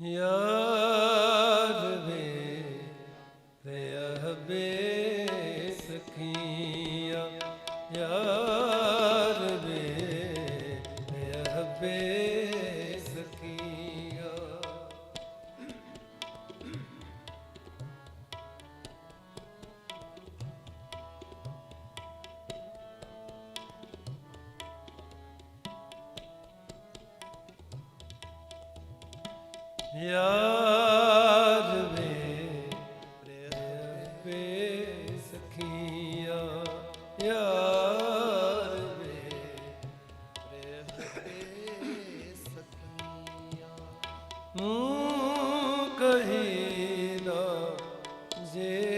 ਯਾਰ ਯਾਰ ਵੇ ਵੇ ਸਖੀਆ ਯਾਰ ਵੇ ਮੂੰ ਕਹੀ ਨਾ ਜੇਆ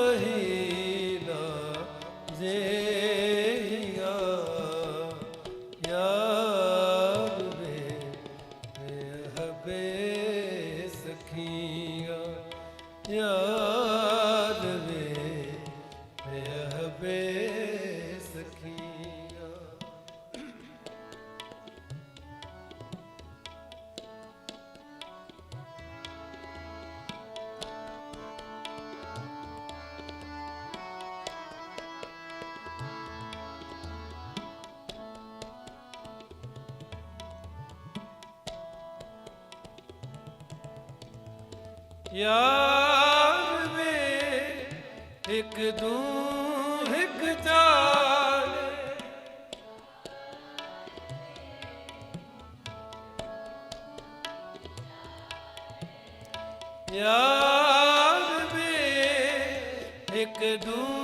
ਮੂੰ ਯਾਰ ਵੇ ਇੱਕ ਦੂ ਇੱਕ ਚਾਲ। ਯਾਰ ਵੇ ਇੱਕ ਦੂ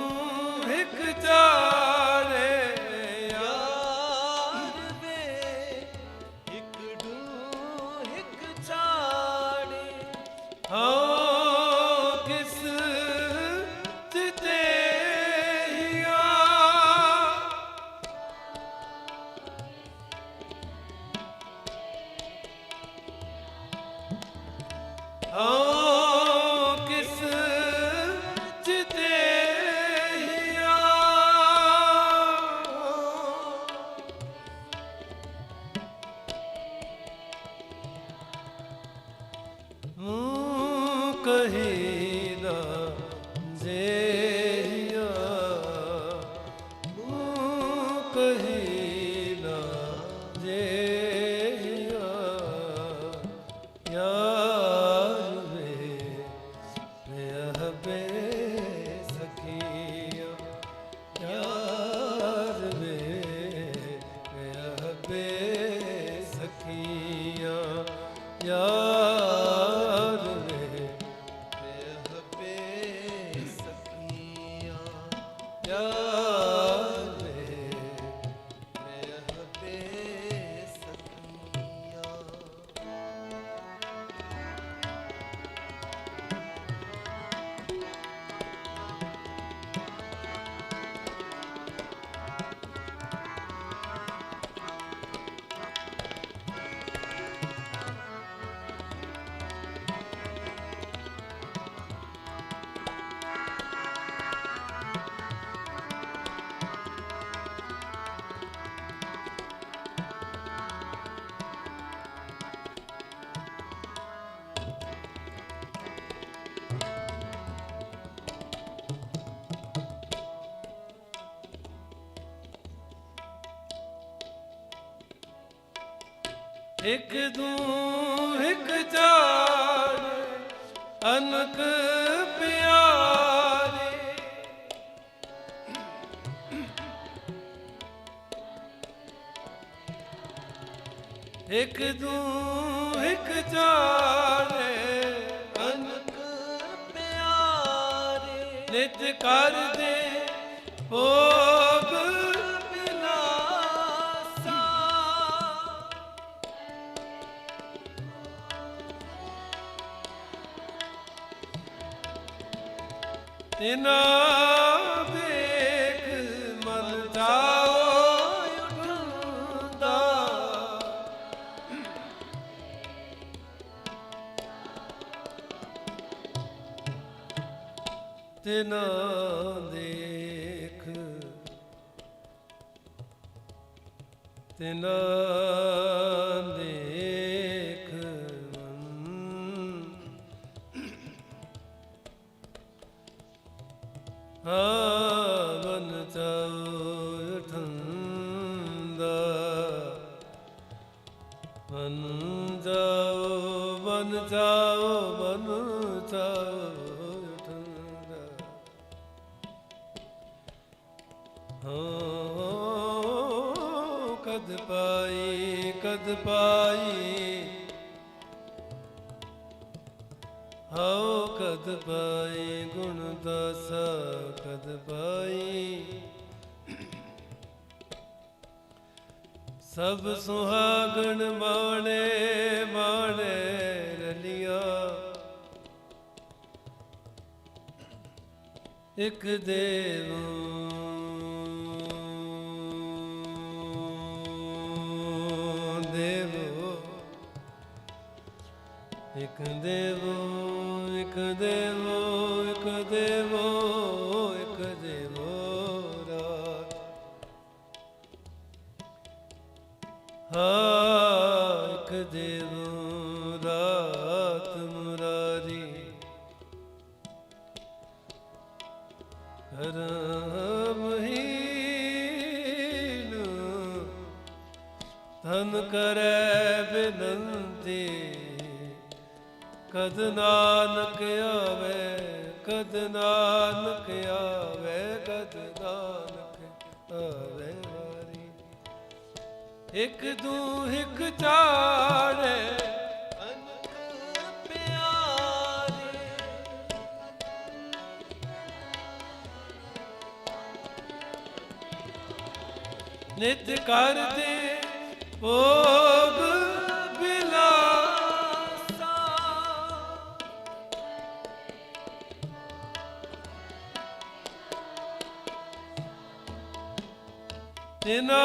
ਇੱਕ ਦੂ ਇੱਕ ਚਾਰ, ਅਨਕ ਪਿਆਰੇ। ਇੱਕ ਦੂ ਇੱਕ ਚਾਰ, ਅਨਕ ਪਿਆਰੇ। ਨਿਤ ਕਰਦੇ ਭੋਗ ਤਿਨਾ ਦੇਖ ਮਨ ਜਾਓ ਦੇਖ ਤਿਨਾ ਦੇਖ। ਹਾਵਨ ਚਾਉ ਠੰਦਾ ਬਨ ਜਾਓ ਵਨ ਜਾਓ ਵਨ ਜਾਓ ਠੰਦਾ ਹੋ ਕਦ ਪਾਈ ਕਦ ਪਾਈ? ਹਉ ਕਦ ਪਾਈ ਗੁਣ ਦਸ ਕਦ ਪਾਈ ਸਭ ਸੁਹਾਗਣ ਮਾਣੇ ਮਾਣੇ ਰਲੀਆਂ। ਇਕ ਦੇਵ ਦੇਵੋ, ਇੱਕ ਦੇਵੋ ਇੱਕ ਦੇਵੋ ਇੱਕ ਦੇਵੋ। ਹਾ ਇਕ ਦੇਵੋ ਰਾਤ ਮੁਰਾਰੀ। ਕਰਮਹੀਨ ਧਨ ਕਰੈ ਬਿਨੰਤੀ। ਕਦ ਨਾਨਕ ਆਵੇ, ਕਦ ਨਾਨਕ ਆਵੇ, ਕਦ ਨਾਨਕ ਆਵੇ। ਇੱਕ ਦੂ ਇੱਕ ਚਾੜੇ ਅਨਕ ਪਿਆਰੇ ਨਿਤ ਕਰਦੇ ਭੋਗ ਬਿਲਾਸਾ। ਤਿਨਾ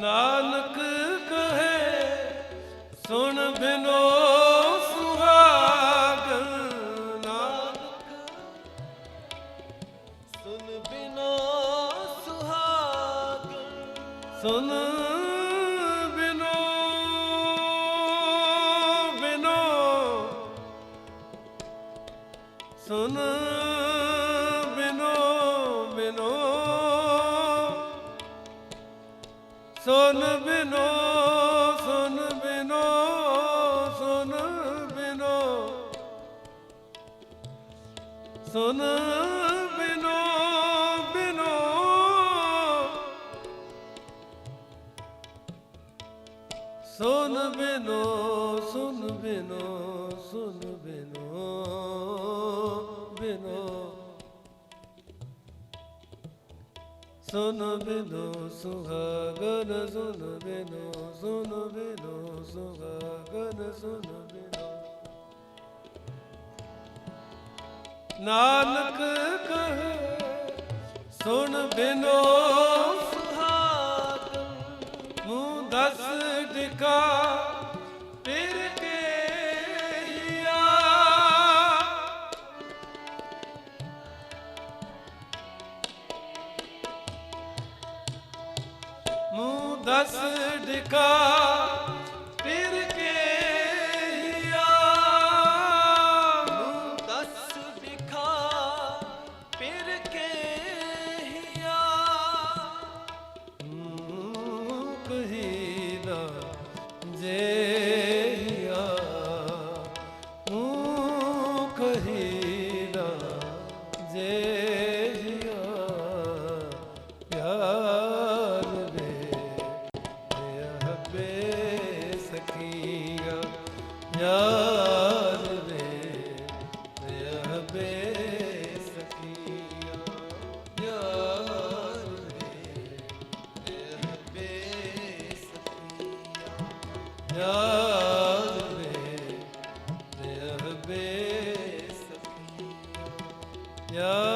ਨਾਨਕ ਕਹੇ ਸੁਣ ਬਿਨੋ ਸੁਨ ਬਿਨੋ ਸੁਨ ਬਿਨੋ ਸੁਨ ਬਿਨੋ। ਸੁਨ ਬਿਨੋ ਬਿਨੋ। ਸੁਨ ਬਿਨੋ ਸੁਨ ਬਿਨੋ ਸੁਨ ਬਿਨੋ ਬਿਨੋ। ਸੁਨ ਬਿਨੋ ਸੁਹਾਗਨ ਸੁਨ ਬਿਨੋ ਸੁਨ ਬਿਨੋ ਸੁਹਾਗਨ ਸੁਨ ਬਿਨੋ। ਨਾਨਕ ਕਹੇ ਸੁਨ ਬਿਨੋ ਪਿਆਰ ਵੇ ਇਹ ਬੇ ਸਖੀਆ ਯਾਰ ਵੇ ਇਹ ਬੇ ਸਖੀਆ ਯਾਰ ਵੇ ਯਾਰ ਵੇ ਦੇਹ ਯਾਰ ਵੇ